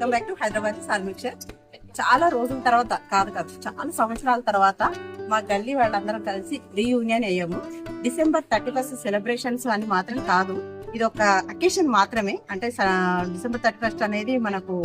Welcome back to Hyderabad సాల్మిక్షర్ చాలా రోజుల తర్వాత కాదు కాదు చాలా సంవత్సరాల తర్వాత మా గల్లీ వాళ్ళందరం కలిసి రీయూనియన్ అయ్యాము. డిసెంబర్ థర్టీ ఫస్ట్ సెలబ్రేషన్స్ అని మాత్రం కాదు ఇది ఒక అకేషన్ మాత్రమే. అంటే డిసెంబర్ థర్టీ ఫస్ట్ అనేది మనకు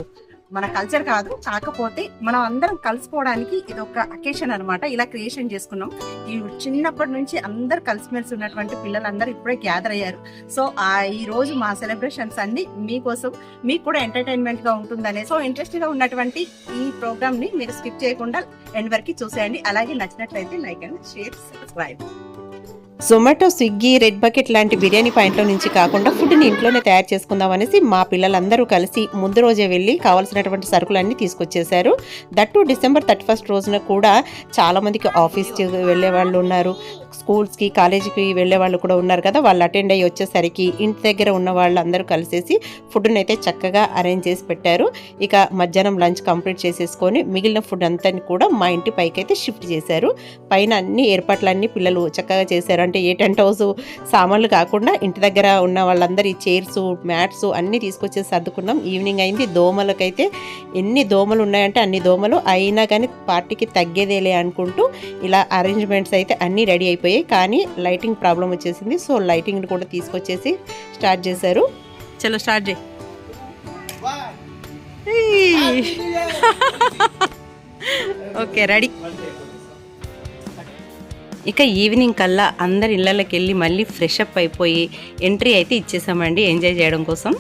మన కల్చర్ కాదు. కాకపోతే మనం అందరం కలిసిపోవడానికి ఇది ఒక అకేషన్ అనమాట ఇలా క్రియేషన్ చేసుకున్నాం. ఈ చిన్నప్పటి నుంచి అందరు కలిసిమెలిసి ఉన్నటువంటి పిల్లలందరూ ఇప్పుడే గ్యాదర్ అయ్యారు. సో ఆ ఈ రోజు మా సెలబ్రేషన్స్ అన్ని మీకోసం మీకు కూడా ఎంటర్టైన్మెంట్గా ఉంటుందనే. సో ఇంట్రెస్ట్గా ఉన్నటువంటి ఈ ప్రోగ్రామ్ని మీరు స్కిప్ చేయకుండా ఎండ్ వరకు చూసేయండి. అలాగే నచ్చినట్లయితే like and share subscribe Zomato Swiggy red bucket లాంటి బిర్యానీ పాయింట్ల నుంచి కాకుండా ఫుడ్ని ఇంట్లోనే తయారు చేసుకుందాం అనేసి మా పిల్లలందరూ కలిసి ముందు రోజే వెళ్ళి కావాల్సినటువంటి సరుకులన్నీ తీసుకొచ్చేశారు. దట్టు డిసెంబర్ థర్టీ ఫస్ట్ రోజున కూడా చాలామందికి ఆఫీస్కి వెళ్ళే వాళ్ళు ఉన్నారు. స్కూల్స్కి కాలేజీకి వెళ్ళే వాళ్ళు కూడా ఉన్నారు కదా. వాళ్ళు అటెండ్ అయ్యి వచ్చేసరికి ఇంటి దగ్గర ఉన్న వాళ్ళందరూ కలిసేసి ఫుడ్ని అయితే చక్కగా అరేంజ్ చేసి పెట్టారు. ఇక మధ్యాహ్నం లంచ్ కంప్లీట్ చేసేసుకొని మిగిలిన ఫుడ్ అంతా కూడా మా ఇంటి పైకి అయితే షిఫ్ట్ చేశారు. పైన అన్ని ఏర్పాట్లన్నీ పిల్లలు చక్కగా చేశారు. అంటే ఏ టెంట్ హౌస్ సామాన్లు కాకుండా ఇంటి దగ్గర ఉన్న వాళ్ళందరి చైర్స్ మ్యాట్స్ అన్నీ తీసుకొచ్చేసి సర్దుకున్నాం. ఈవినింగ్ అయింది. దోమలకైతే ఎన్ని దోమలు ఉన్నాయంటే అన్ని దోమలు. అయినా కానీ పార్టీకి తగ్గేదేలే అనుకుంటూ ఇలా అరేంజ్మెంట్స్ అయితే అన్నీ రెడీ అయిపోయాయి. కానీ లైటింగ్ ప్రాబ్లం వచ్చేసింది. సో లైటింగ్ కూడా తీసుకొచ్చేసి స్టార్ట్ చేశారు. చలో స్టార్ట్ చేయి. Okay ready. ఇక ఈవినింగ్ కల్లా అందరి ఇళ్ళకి వెళ్ళి మళ్ళీ ఫ్రెష్ అప్ అయిపోయి ఎంట్రీ అయితే ఇచ్చేసామండి. ఎంజాయ్ చేయడం కోసం.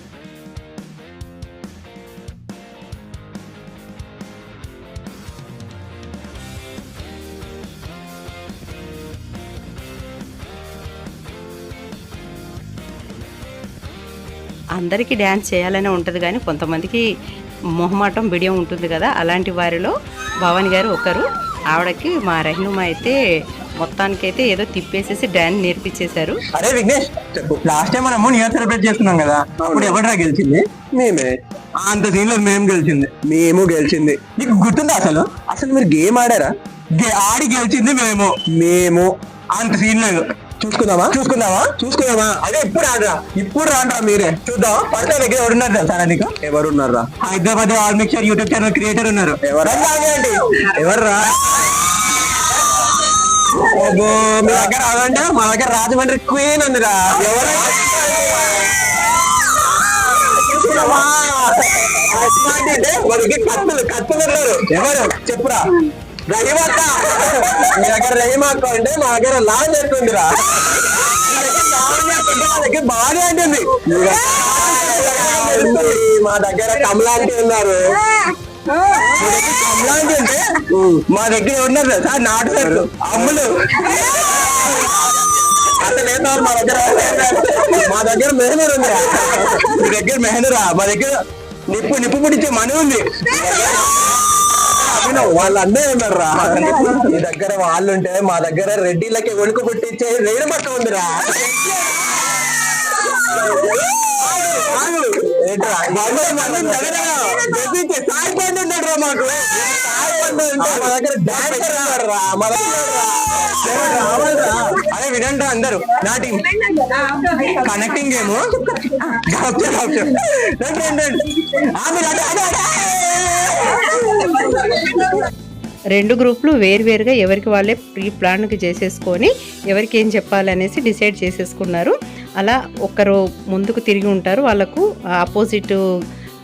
అందరికీ డ్యాన్స్ చేయాలనే ఉంటుంది కానీ కొంతమందికి మొహమాటం బిడియం ఉంటుంది కదా అలాంటి వారిలో భవాని గారు ఒకరు. ఆవిడకి మా రహినుమ అయితే మొత్తానికైతే ఏదో తిప్పేసేసి డ్యాన్స్ నేర్పించేశారు. అరే విఘ్నేష్ చెప్పు లాస్ట్ టైం మనము న్యూ ఇయర్ సెలబ్రేట్ చేసుకున్నాం కదా అప్పుడు ఎవడరా గెలిచింది? మేమే. అంత సీన్లో మేము గెలిచింది. మేము గెలిచింది. నీకు గుర్తుందా అసలు? అసలు మీరు గేమ్ ఆడారా? గే- ఆడి గెలిచింది మేము. మేము. అంత సీన్ లేదు చూసుకుందామా? చూసుకుందామా? చూసుకుందామా? అదే ఇప్పుడు ఆడరా. ఇప్పుడు రాండ్రా మీరే. చూద్దాం. పడితే దగ్గర ఎవరున్నారు తెలుసా నీకు? ఎవరున్నారా Hyderabad all mixture YouTube channel creator ఉన్నారు. ఎవరు? ఎవర్రా? అబ్బో, మీ దగ్గర అదంటే మా దగ్గర రాజమండ్రి క్వీన్ ఉందిరా. ఎవరు? అంటే కత్తులు కత్తులు ఎవరు? చెప్పురా. రహిమక్క. మీ దగ్గర రహిమక్క అంటే మా దగ్గర లాంజ్ ఉందిరా. దగ్గర బాగా అంటుంది. మా దగ్గర కమలాంటి ఉన్నారు. మా దగ్గర మా దగ్గర ఉన్నారు సార్ నాటు పెట్టు అమ్ములు. అసలు మా దగ్గర? మా దగ్గర మెహనూర్ ఉంది మీ దగ్గర మెహనూరా మా దగ్గర నిప్పు నిప్పు పుడిచే మనీ ఉంది. అవును, వాళ్ళందే మీ దగ్గర వాళ్ళు ఉంటే మా దగ్గర రెడ్డిలకి వణుకు పుట్టించే రేణు పట్ట ఉందిరా. ఏంట్రా? వందల మంది దగ్గర బెదిరించే సాయి పండు ఉన్నాడు రా మాకు మా దగ్గర రా మా దగ్గర? అరే వినండి అందరు నా team connecting game doctor doctor రండి రండి రండి ఆ, మీరు అటు, అటు, అటు. రెండు గ్రూపులు వేరువేరుగా ఎవరికి వాళ్ళే ప్రీ ప్లాన్కి చేసేసుకొని ఎవరికి ఏం చెప్పాలనేసి డిసైడ్ చేసేసుకున్నారు. అలా ఒకరు ముందుకు తిరిగి ఉంటారు. వాళ్ళకు ఆపోజిట్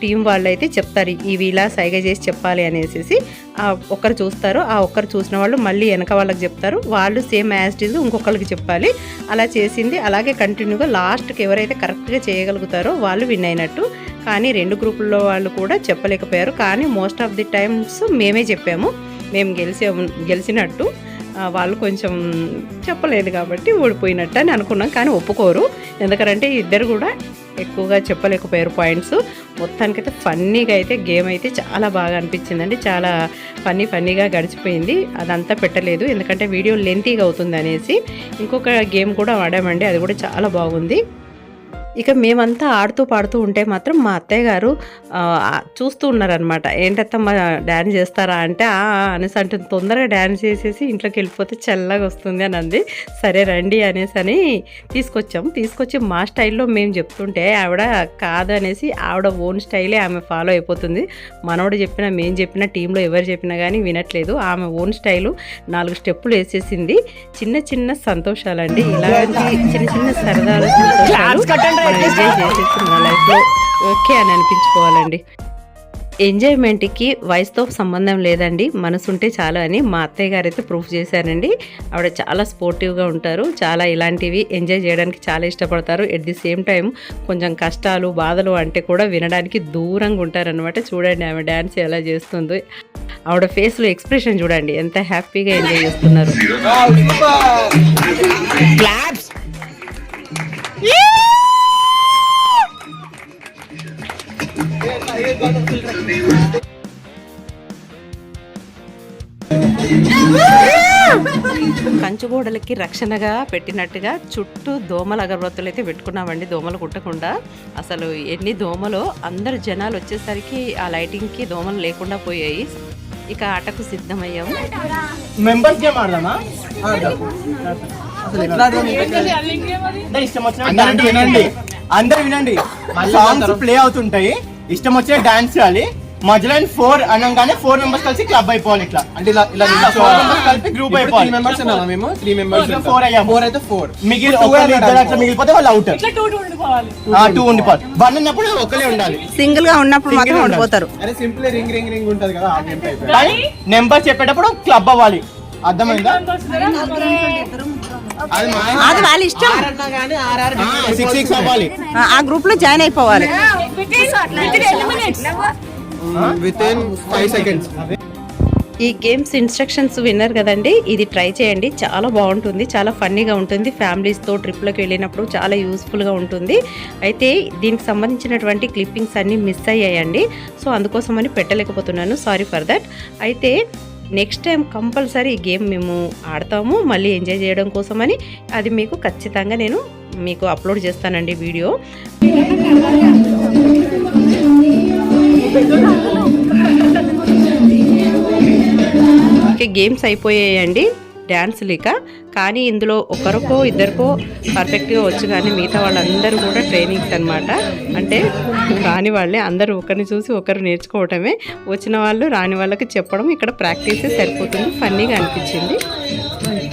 టీం వాళ్ళైతే చెప్తారు ఇవి ఇలా సైగ చేసి చెప్పాలి అనేసి ఆ ఒక్కరు చూస్తారు. ఆ ఒక్కరు చూసిన వాళ్ళు మళ్ళీ వెనక వాళ్ళకి చెప్తారు. వాళ్ళు సేమ్ యాజ్ ఇస్ ఇంకొకరికి చెప్పాలి. అలా చేసింది. అలాగే కంటిన్యూగా లాస్ట్కి ఎవరైతే కరెక్ట్గా చేయగలుగుతారో వాళ్ళు విన్ అయినట్టు. కానీ రెండు గ్రూపుల్లో వాళ్ళు కూడా చెప్పలేకపోయారు. కానీ మోస్ట్ ఆఫ్ ది టైమ్స్ మేమే చెప్పాము. మేము గెలిచే గెలిచినట్టు వాళ్ళు కొంచెం చెప్పలేదు కాబట్టి ఓడిపోయినట్టు అని అనుకున్నాం కానీ ఒప్పుకోరు. ఎందుకంటే ఇద్దరు కూడా ఎక్కువగా చెప్పలేకపోయారు పాయింట్స్. మొత్తానికైతే ఫన్నీగా అయితే గేమ్ అయితే చాలా బాగా అనిపించిందండి. చాలా ఫన్నీ ఫన్నీగా గడిచిపోయింది. అదంతా పెట్టలేదు. ఎందుకంటే వీడియో లెంతీగా అవుతుంది అనేసి ఇంకొక గేమ్ కూడా ఆడామండి. అది కూడా చాలా బాగుంది. ఇక మేమంతా ఆడుతూ పాడుతూ ఉంటే మాత్రం మా అత్తయ్య గారు చూస్తూ ఉన్నారనమాట ఏంటత్తమ్మ డ్యాన్స్ చేస్తారా? అంటే అనేసి అంటే తొందరగా డ్యాన్స్ చేసేసి ఇంట్లోకి వెళ్ళిపోతే చల్లగా వస్తుంది అని అంది. సరే రండి అనేసి అని తీసుకొచ్చాం తీసుకొచ్చి మా స్టైల్లో మేము చెప్తుంటే ఆవిడ కాదు అనేసి ఆవిడ ఓన్ స్టైలే ఆమె ఫాలో అయిపోతుంది. మనోడు చెప్పినా మేము చెప్పినా టీంలో ఎవరు చెప్పినా కానీ వినట్లేదు. ఆమె ఓన్ స్టైలు నాలుగు స్టెప్పులు వేసేసింది. చిన్న చిన్న సంతోషాలండి. ఇలాంటి చిన్న చిన్న సరదాలు సంతోషాలు మనం ఎంజాయ్ చేసేసి మన లైఫ్లో ఓకే అని అనిపించుకోవాలండి. ఎంజాయ్మెంట్కి వయసుతో సంబంధం లేదండి. మనసుంటే చాలు అని మా అత్తయ్య గారు అయితే ప్రూఫ్ చేశారండి. ఆవిడ చాలా స్పోర్టివ్గా ఉంటారు. చాలా ఇలాంటివి ఎంజాయ్ చేయడానికి చాలా ఇష్టపడతారు. ఎట్ ది సేమ్ టైం కొంచెం కష్టాలు బాధలు అంటే కూడా వినడానికి దూరంగా ఉంటారనమాట చూడండి ఆమె డ్యాన్స్ ఎలా చేస్తుందో. ఆవిడ ఫేస్లో ఎక్స్ప్రెషన్ చూడండి. ఎంత హ్యాపీగా ఎంజాయ్ చేస్తున్నారు. కంచుగోడలకి రక్షణగా పెట్టినట్టుగా చుట్టూ దోమల అగరబత్తులు అయితే పెట్టుకున్నామండి దోమలు కుట్టకుండా. అసలు ఎన్ని దోమలో అందరు జనాలు వచ్చేసరికి ఆ లైటింగ్కి దోమలు లేకుండా పోయాయి. ఇక ఆటకు సిద్ధమయ్యాము మెంబర్స్ గేమ్ ఆడదామా? వచ్చిన వినండి. అందరు వినండి. సాంగ్స్ ప్లే అవుతుంటాయి. ఇష్టం వచ్చిన డాన్స్ చేయాలి. మధ్యలో ఫోర్ అనగానే ఫోర్ మెంబర్స్ కలిసి క్లబ్ అయిపోవాలి ఇట్లా. అంటే ఇలా ఇలా ఫోర్ మెంబర్స్ కలిపి గ్రూప్ త్రీ అయిపోవాలి. మెంబర్స్ ఉన్నామా మేము? త్రీ మెంబర్స్ అయ్యాము. ఫోర్ అయితే ఫోర్ మిగిలి ఒకరు ఇద్దరు. అట్లా మిగిలిపోతే వాళ్ళు అవుట్ టూ ఉండిపోవాలి. వన్ ఉన్నప్పుడు ఒకరే ఉండాలి. సింగిల్గా ఉన్నప్పుడు మాత్రం. ఓడిపోతారు అరే సింపుల్ రింగ్ రింగ్ రింగ్ ఉంటది కదా కానీ నెంబర్ చెప్పేటప్పుడు క్లబ్ అవ్వాలి. అర్థమైందా? అది వాళ్ళ ఇష్టం. సిక్స్ సిక్స్ అవ్వాలి. ఆ- ఆ గ్రూప్లో జాయిన్ అయిపోవాలి. ఫైవ్ సెకండ్స్ ఈ గేమ్స్ ఇన్స్ట్రక్షన్స్ విన్నారు కదండి ఇది ట్రై చేయండి. చాలా బాగుంటుంది చాలా ఫన్నీగా ఉంటుంది. ఫ్యామిలీస్తో ట్రిప్లోకి వెళ్ళినప్పుడు చాలా యూస్ఫుల్గా ఉంటుంది. అయితే దీనికి సంబంధించినటువంటి క్లిప్పింగ్స్ అన్నీ మిస్ అయ్యాయండి. సో అందుకోసమని పెట్టలేకపోతున్నాను. సారీ ఫర్ దట్ అయితే నెక్స్ట్ టైం కంపల్సరీ ఈ గేమ్ మేము ఆడతాము మళ్ళీ ఎంజాయ్ చేయడం కోసమని అది మీకు ఖచ్చితంగా నేను మీకు అప్లోడ్ చేస్తానండి వీడియో. ఓకే గేమ్స్ అయిపోయాయండి డ్యాన్స్ లేక. కానీ ఇందులో ఒకరికో ఇద్దరికో పర్ఫెక్ట్గా వచ్చు కానీ మిగతా వాళ్ళందరూ కూడా ట్రైనింగ్స్ అన్నమాట. అంటే రాని వాళ్ళే అందరూ ఒకరిని చూసి ఒకరు నేర్చుకోవటమే. వచ్చిన వాళ్ళు రాని వాళ్ళకి చెప్పడం ఇక్కడ ప్రాక్టీసే సరిపోతుంది. ఫన్నీగా అనిపించింది.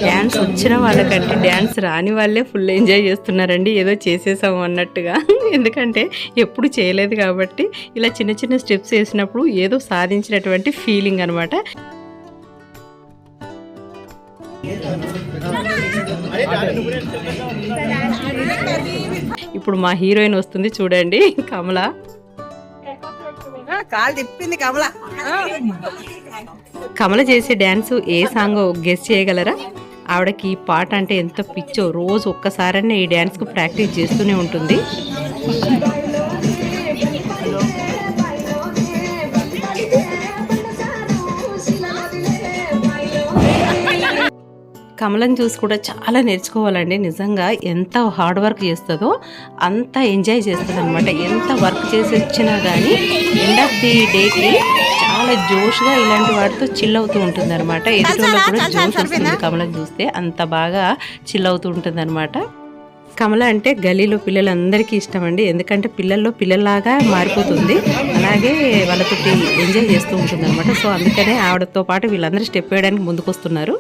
డ్యాన్స్ వచ్చిన వాళ్ళకంటే డ్యాన్స్ రాని వాళ్ళే ఫుల్ ఎంజాయ్ చేస్తున్నారండి. ఏదో చేసేసాము అన్నట్టుగా. ఎందుకంటే ఎప్పుడు చేయలేదు కాబట్టి ఇలా చిన్న చిన్న స్టెప్స్ వేసినప్పుడు ఏదో సాధించినటువంటి ఫీలింగ్ అనమాట ఇప్పుడు మా హీరోయిన్ వస్తుంది చూడండి కమల. కాలు తిప్పింది కమల. కమల చేసే డ్యాన్స్ ఏ సాంగ్ గెస్ చేయగలరా? ఆవిడకి ఈ పాట అంటే ఎంత పిచ్చో. రోజు ఒక్కసారనే ఈ డ్యాన్స్కు ప్రాక్టీస్ చేస్తూనే ఉంటుంది. కమలం చూసి కూడా చాలా నేర్చుకోవాలండి. నిజంగా ఎంత హార్డ్ వర్క్ చేస్తుందో అంత ఎంజాయ్ చేస్తుంది అనమాట ఎంత వర్క్ చేసి వచ్చినా కానీ ఎండ్ ఆఫ్ ది డేకి చాలా జోష్గా ఇలాంటి వాటితో చిల్ అవుతూ ఉంటుంది అనమాట ఎదుటిలో కూడా జోష్ వస్తుంది కమలం చూస్తే అంత బాగా చిల్ అవుతూ ఉంటుంది అనమాట కమల అంటే గలీలో పిల్లలందరికీ ఇష్టం అండి ఎందుకంటే పిల్లల్లో పిల్లల్లాగా మారిపోతుంది. అలాగే వాళ్ళతోటి ఎంజాయ్ చేస్తూ ఉంటుంది అనమాట సో అందుకనే ఆవిడతో పాటు వీళ్ళందరూ స్టెప్ వేయడానికి ముందుకొస్తున్నారు.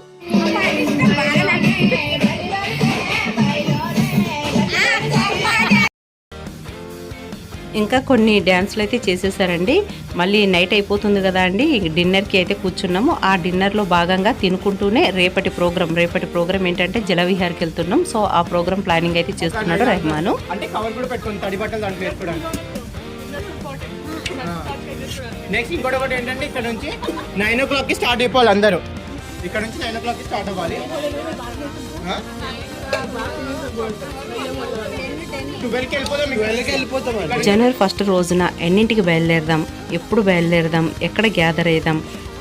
ఇంకా కొన్ని డ్యాన్స్లు అయితే చేసేసారండి. మళ్ళీ నైట్ అయిపోతుంది కదా అండి. డిన్నర్కి అయితే కూర్చున్నాము. ఆ డిన్నర్లో భాగంగా తినుకుంటూనే రేపటి ప్రోగ్రామ్ రేపటి ప్రోగ్రామ్ ఏంటంటే జలవిహార్కి వెళ్తున్నాం. సో ఆ ప్రోగ్రామ్ ప్లానింగ్ అయితే చేస్తున్నాడు రెహమాను. అంటే కవర్ కూడా పెట్టుకోండి తడి బట్టలు దాంట్లో వేసుకోవడానికి. నెక్స్ట్ ఇంకోటి ఒకటి ఏంటంటే ఇక్కడ నుంచి నైన్ ఓ క్లాక్కి స్టార్ట్ అయిపోవాలి అందరూ. ఇక్కడ నుంచి నైన్ ఓ క్లాక్కి స్టార్ట్ అవ్వాలి. జనవరి ఫస్ట్ రోజున ఎన్నింటికి బయలుదేరదాం? ఎప్పుడు బయలుదేరదాం? ఎక్కడ గ్యాదర్ అవుదాం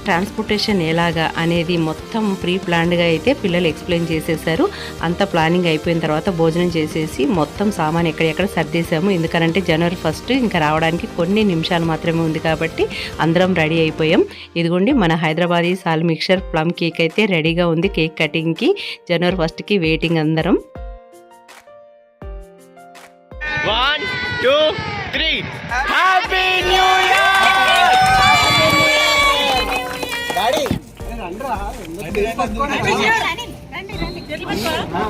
ట్రాన్స్పోర్టేషన్ ఎలాగా అనేది మొత్తం ప్రీ ప్లాన్డ్గా అయితే పిల్లలు ఎక్స్ప్లెయిన్ చేసేసారు. అంత ప్లానింగ్ అయిపోయిన తర్వాత భోజనం చేసేసి మొత్తం సామాన్ ఎక్కడెక్కడ సర్దేశాము. ఎందుకంటే జనవరి ఫస్ట్ ఇంకా రావడానికి కొన్ని నిమిషాలు మాత్రమే ఉంది కాబట్టి అందరం రెడీ అయిపోయాం. ఇదిగోండి మన హైదరాబాదీ సాల్ మిక్చర్ ప్లమ్ కేక్ అయితే రెడీగా ఉంది. కేక్ కటింగ్కి జనవరి ఫస్ట్కి వెయిటింగ్ అందరం. One two three. Happy new year!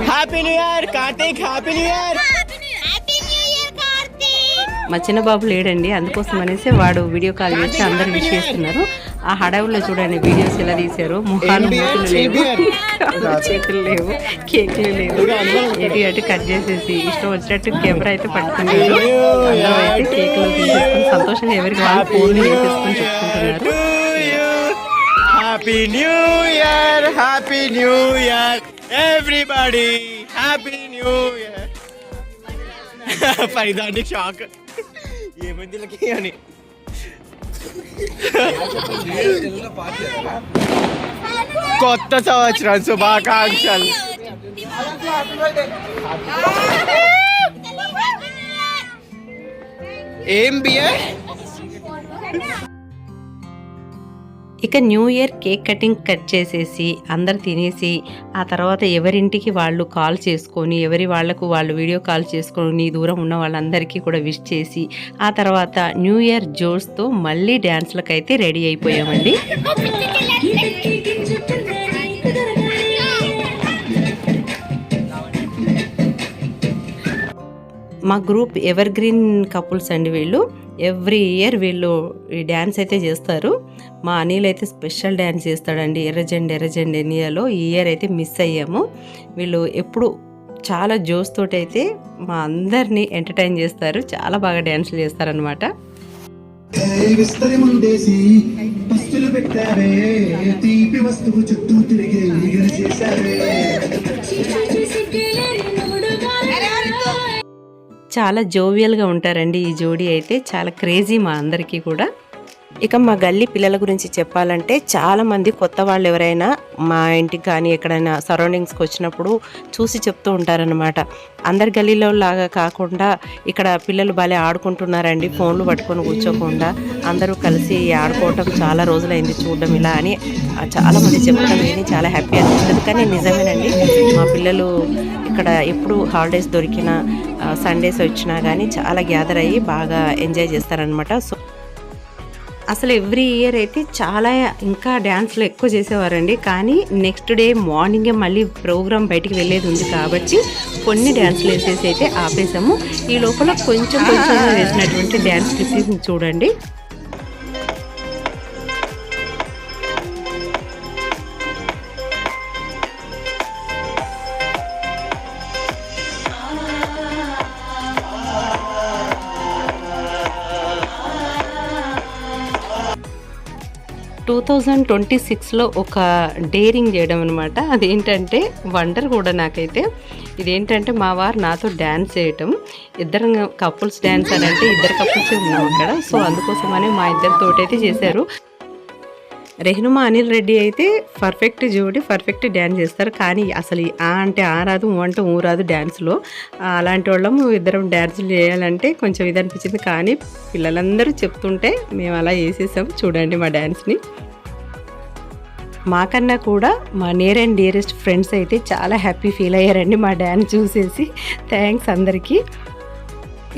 Happy new year Karthik happy new year మా చిన్న బాబు లేడండి. అందుకోసం అనేసి వాడు వీడియో కాల్ చేసి అందరు విష్ చేస్తున్నారు ఆ హడావుల్లో చూడండి వీడియోస్ ఎలా తీశారు. ముఖాలు లేవు. చేతులు లేవు. కేకులు లేవు. ఎటు అటు కట్ చేసేసి ఇష్టం వచ్చినట్టు కెమెరా అయితే పట్టుకున్నారు అందరూ అయితే కేకులు తీసేసుకుని సంతోషంగా ఎవరికి వాళ్ళు ఫోన్లు వేసేసుకొని చెప్పుకుంటున్నారు. happy new year happy new year everybody happy new year ఫైదానికి shock ఏమైంది వీళ్ళకి అని కొత్త సంవత్సరం శుభాకాంక్షలు ఏం బియర్ ఇక new year cake cutting cut చేసేసి అందరు తినేసి ఆ తర్వాత ఎవరింటికి వాళ్ళు కాల్ చేసుకొని ఎవరి వాళ్ళకు వాళ్ళు వీడియో కాల్ చేసుకొని దూరం ఉన్న వాళ్ళందరికీ కూడా విష్ చేసి ఆ తర్వాత న్యూ ఇయర్ జోష్తో మళ్ళీ డ్యాన్స్లకు అయితే రెడీ అయిపోయామండి. మా గ్రూప్ ఎవర్ గ్రీన్ కపుల్స్ అండి వీళ్ళు. ఎవ్రీ ఇయర్ వీళ్ళు ఈ డ్యాన్స్ అయితే చేస్తారు. మా అనిల్ అయితే స్పెషల్ డ్యాన్స్ చేస్తాడండి. ఎర్రజెండ్ ఎర్రజెండ్ ఎన్నియాలో ఈ ఇయర్ అయితే మిస్ అయ్యాము. వీళ్ళు ఎప్పుడు చాలా జోస్ తోటి అయితే మా అందరినీ ఎంటర్టైన్ చేస్తారు. చాలా బాగా డ్యాన్స్లు చేస్తారనమాట పెట్టారే తీపి వస్తువు చుట్టూ తిరిగే చేశారే. చాలా జోవియల్గా ఉంటారండి ఈ జోడీ అయితే. చాలా క్రేజీ మా అందరికీ కూడా. ఇక మా గల్లీ పిల్లల గురించి చెప్పాలంటే చాలామంది కొత్త వాళ్ళు ఎవరైనా మా ఇంటికి కానీ ఎక్కడైనా సరౌండింగ్స్కి వచ్చినప్పుడు చూసి చెప్తూ ఉంటారనమాట అందరి గల్లీలో లాగా కాకుండా ఇక్కడ పిల్లలు భలే ఆడుకుంటున్నారండి ఫోన్లు పట్టుకొని కూర్చోకుండా. అందరూ కలిసి ఆడుకోవటం చాలా రోజులైంది చూడడం ఇలా అని చాలామంది చెప్పడం విని చాలా హ్యాపీ అనిపిస్తుంది. కానీ నిజమేనండి మా పిల్లలు ఇక్కడ ఎప్పుడు హాలిడేస్ దొరికినా సండేస్ వచ్చినా కానీ చాలా గ్యాదర్ అయ్యి బాగా ఎంజాయ్ చేస్తారనమాట సో అసలు ఎవ్రీ ఇయర్ అయితే చాలా ఇంకా డ్యాన్స్లు ఎక్కువ చేసేవారండి. కానీ నెక్స్ట్ డే మార్నింగే మళ్ళీ ప్రోగ్రామ్ బయటికి వెళ్ళేది ఉంది కాబట్టి కొన్ని డ్యాన్స్లు వేసేసి అయితే ఆపేసాము. ఈ లోపల కొంచెం కొంచెం వేసినటువంటి డ్యాన్స్ క్లిప్స్ చూడండి. టూ థౌజండ్ ట్వంటీ సిక్స్లో ఒక డేరింగ్ చేయడం అనమాట అదేంటంటే వండర్ కూడా నాకైతే ఇదేంటంటే మా వారు నాతో డ్యాన్స్ చేయటం. ఇద్దరు కపుల్స్ డ్యాన్స్ అని అంటే ఇద్దరు కపుల్స్ ఉన్నాం అక్కడ. సో అందుకోసమని మా ఇద్దరితోటైతే చేశారు. రెహ్నుమా అనిల్ రెడ్డి అయితే పర్ఫెక్ట్ జోడి పర్ఫెక్ట్ డ్యాన్స్ చేస్తారు. కానీ అసలు ఆ అంటే ఆ రాదు ఊ అంటే ఊ రాదు డ్యాన్స్లో అలాంటి వాళ్ళము ఇద్దరం డ్యాన్సులు చేయాలంటే కొంచెం ఇది అనిపించింది. కానీ పిల్లలందరూ చెప్తుంటే మేము అలా వేసేసాము చూడండి మా డ్యాన్స్ని మాకన్నా కూడా మా నియర్ అండ్ డియరెస్ట్ ఫ్రెండ్స్ అయితే చాలా హ్యాపీ ఫీల్ అయ్యారండి మా డ్యాన్స్ చూసేసి. థ్యాంక్స్ అందరికీ.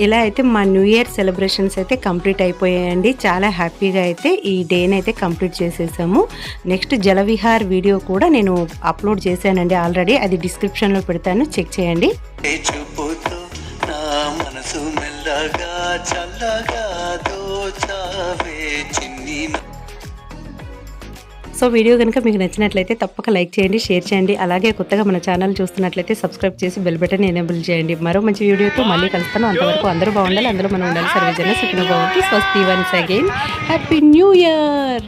ఇలా అయితే మా న్యూ ఇయర్ సెలబ్రేషన్స్ అయితే కంప్లీట్ అయిపోయాయండి. చాలా హ్యాపీగా అయితే ఈ డేని అయితే కంప్లీట్ చేసేసాము. నెక్స్ట్ జలవిహార్ వీడియో కూడా నేను అప్లోడ్ చేశానండి ఆల్రెడీ అది డిస్క్రిప్షన్లో పెడతాను. చెక్ చేయండి. మనసు మెల్లగా చల్లగా దోచావే సో వీడియో కనుక మీకు నచ్చినట్లయితే తప్పక లైక్ చేయండి షేర్ చేయండి అలాగే కొత్తగా మన ఛానల్ చూస్తున్నట్లయితే సబ్స్క్రైబ్ చేసి బెల్ బటన్ ఎనేబుల్ చేయండి. మరో మంచి వీడియోతో మళ్ళీ కలుస్తాను. అంతవరకు అందరూ బాగుండాలి అందరూ మనం ఉండాలి. సర్వజన సుఖిన భవంతి. స్వస్తి once again. Happy new year!